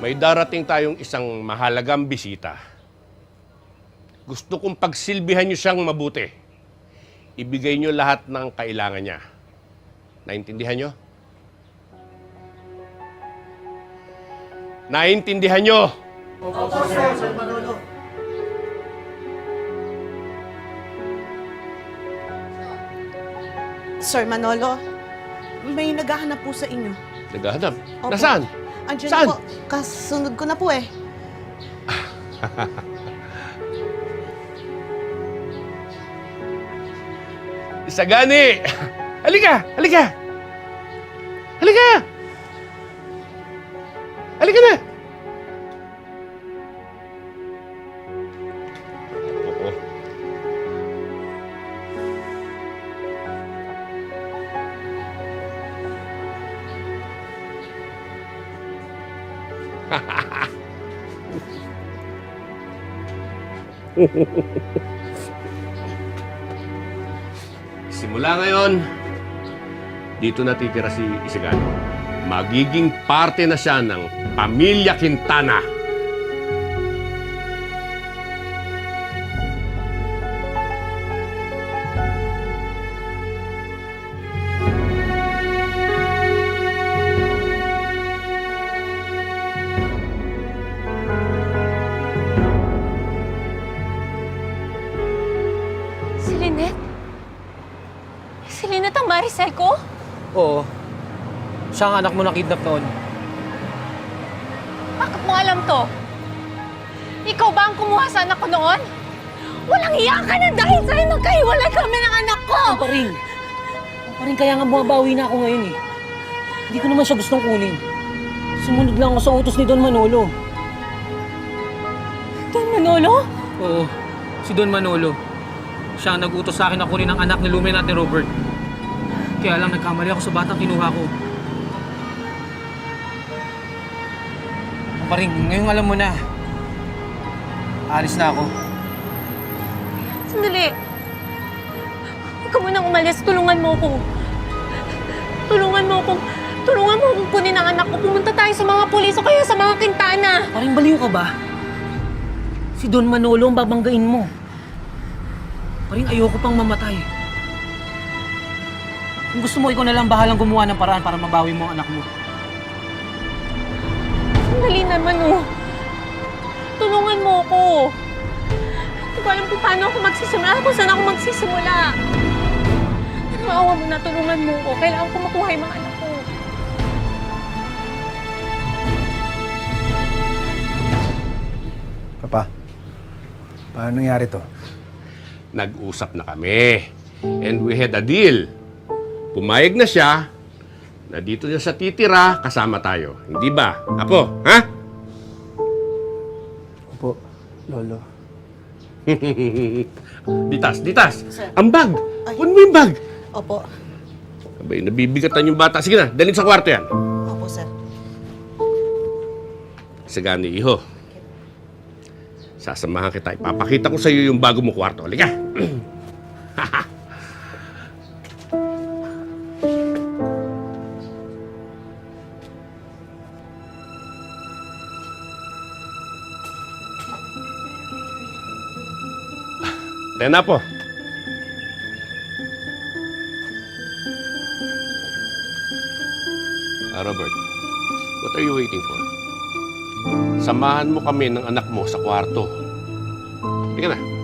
May darating tayong isang mahalagang bisita. Gusto kong pagsilbihan niyo siyang mabuti. Ibigay niyo lahat ng kailangan niya. Naintindihan niyo? Naintindihan niyo? Sir Manolo, may naghahanap po sa inyo. Naghahanap. Opo. Nasaan? Andiyan Saan? po. Kasunod ko na po eh. Isagani! Halika! Halika! Halika! Halika na! Simula ngayon, dito natitira si Isagani. Magiging parte na siya ng Pamilya Quintana. Si Lynette ang Maricel ko? Oo. Siya ang anak mo na kidnap noon. Bakit mo alam to? Ikaw ba ang kumuha sa anak ko noon? Walang hiya ka na dahil sa'yo nagkahiwalay kami ng anak ko! Ang pa rin. Ang pa rin kaya nga bumabawi na ako ngayon eh. Hindi ko naman siya gustong kunin. Sumunod lang ako sa utos ni Don Manolo. Don Manolo? Oo, si Don Manolo. Siya ang nag-utos sa akin na kunin ang anak ni Lumen at ni Robert. Kaya lang nagkamali ako sa batang kinuha ko. Ang pa rin, ngayong alam mo na. Alis na ako. Sandali. Ikaw munang umalis. Tulungan mo ko. Tulungan mo ko. Tulungan mo akong kunin ang anak ko. Pumunta tayo sa mga pulis o kaya sa mga kintana. Parang baliw ka ba? Si Don Manolo ang babanggain mo. Parang ayoko pang mamatay. Kung gusto mo, ikaw na lang bahalang gumawa ng paraan para mabawi mo ang anak mo. Sandali naman, oh. Tulungan mo ako. Hindi ko alam kung paano ako magsisimula. Kung saan ako magsisimula. Pero awa mo na, tulungan mo ako. Kailangan ko makuha yung mga anak ko. Papa, paano nangyari to? Nag-usap na kami. And we had a deal. Pumayag na siya na dito niya sa titira kasama tayo. Hindi ba? Apo, ha? Opo, Lolo. ditas, ditas. Sir. Ang bag. Kunin mo yung bag. Opo. Abay, nabibigatan yung bata. Sige na, dalhin sa kwarto yan. Opo, sir. Sagani, iho. Sasamahan kita. Ipapakita ko sa iyo yung bago mo kwarto. Halika. Tayo na po. Ah, Robert, what are you waiting for? Samahan mo kami ng anak mo sa kwarto. Sige na.